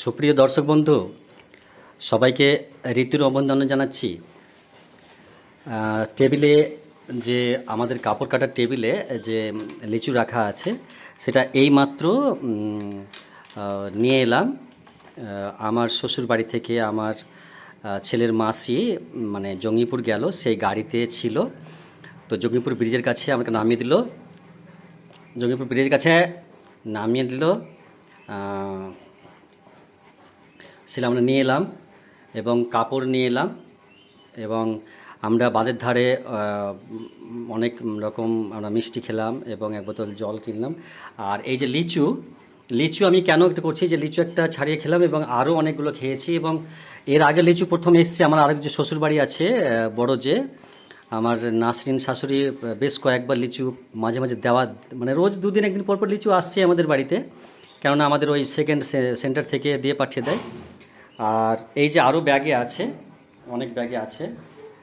সুপ্রিয় দর্শক বন্ধু সবাইকে ঋতুর অভিনন্দন জানাচ্ছি। টেবিলে যে আমাদের কাপড় কাটার টেবিলে যে লিচু রাখা আছে সেটা এইমাত্র উম, আহ, নিয়ে এলাম। আমার শ্বশুর বাড়ি থেকে আমার ছেলের মাসি মানে জঙ্গিপুর গেল সেই গাড়িতে ছিল। তো জঙ্গিপুর ব্রিজের কাছে আমাকে নামিয়ে দিল। জঙ্গিপুর ব্রিজের কাছে নামিয়ে দিল। সেটা আমরা নিয়ে এলাম এবং কাপড় নিয়ে এলাম এবং আমরা বাঁধের ধারে অনেক রকম আমরা মিষ্টি খেলাম এবং এক বোতল জল কিনলাম। আর এই যে লিচু লিচু আমি কেন একটা করছি? যে লিচু একটা ছাড়িয়ে খেলাম এবং আরও অনেকগুলো খেয়েছি এবং এর আগে লিচু প্রথম এসছে আমার আরেক যে শ্বশুরবাড়ি আছে বড় যে, আমার নাসরিন শাশুড়ি বেশ কয়েকবার লিচু মাঝে মাঝে দেওয়া মানে রোজ দুদিন একদিন পর পর লিচু আসছে আমাদের বাড়িতে। কেননা আমাদের ওই সেকেন্ড সেন্টার থেকে দিয়ে পাঠিয়ে দেয়। আর এই যে আরও ব্যাগে আছে, অনেক ব্যাগে আছে।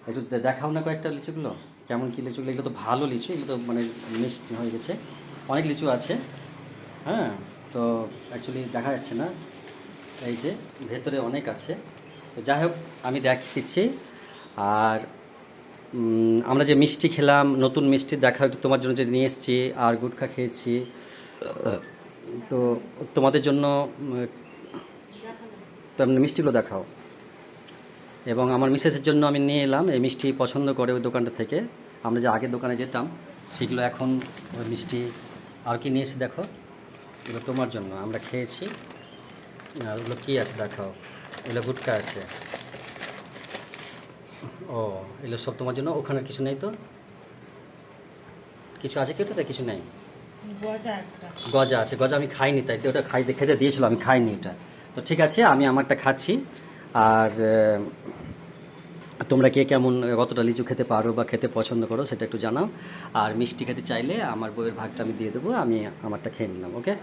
একটু দেখাও না কয়েকটা লিচুগুলো। কেমন কী লিচুগুলো? এগুলো তো ভালো লিচু, এগুলো তো মানে মিষ্টি হয়ে গেছে। অনেক লিচু আছে। হ্যাঁ তো অ্যাকচুয়ালি দেখা যাচ্ছে না। এই যে ভেতরে অনেক আছে। তো যাই হোক, আমি দেখিয়েছি আর আমরা যে মিষ্টি খেলাম, নতুন মিষ্টি দেখা তোমার জন্য যে নিয়ে এসেছি, আর গুটখা খেয়েছি। তো তোমাদের জন্য উম, তেমনি মিষ্টিগুলো দেখাও। এবং আমার মিসেসের জন্য আমি নিয়ে এলাম এই মিষ্টি পছন্দ করে ওই দোকানটা থেকে। আমরা যে আগে দোকানে যেতাম সেগুলো এখন ওই মিষ্টি আর কি নিয়ে এসে দেখো এগুলো তোমার জন্য। আমরা খেয়েছি আর ওগুলো কী আছে দেখাও? এগুলো গুটকা আছে। ও এগুলো সব তোমার জন্য? ওখানে কিছু নেই তো? কিছু আছে কি ওটাতে? কিছু নেই? গজা গজা আছে। গজা আমি খাইনি তাই তো ওটা খাই খেতে দিয়েছিল আমি খাইনি ওটা। তো ঠিক আছে, আমি আমারটা খাচ্ছি। আর তোমরা কে কেমন, কতটা লিচু খেতে পারো বা খেতে পছন্দ করো সেটা একটু জানাও। আর মিষ্টি খেতে চাইলে আমার বইয়ের ভাগটা আমি দিয়ে দেবো, আমি আমারটা খেয়ে নিলাম, ওকে?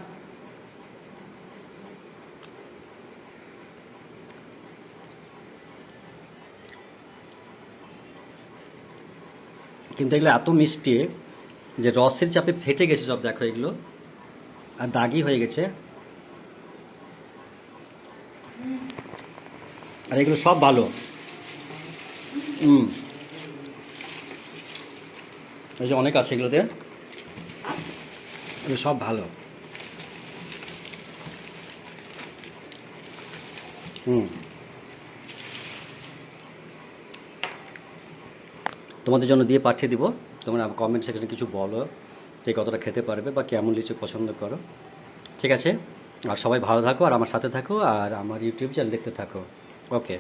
কিন্তু এগুলো এত মিষ্টি যে রসের চাপে ফেটে গেছে সব, দেখো এগুলো। আর দাগি হয়ে গেছে। আর এগুলো সব ভালো। হুম। যে অনেক আছে এগুলোতে। এগুলো সব ভালো। হুম। তোমাদের জন্য দিয়ে পাঠিয়ে দিব। তোমরা কমেন্ট সেকশনে কিছু বলো কে কতটা খেতে পারবে বা কেমন লিচু পছন্দ করো। ঠিক আছে? আর সবাই ভালো থাকো আর আমার সাথে থাকো আর আমার ইউটিউব চ্যানেল দেখতে থাকো। ওকে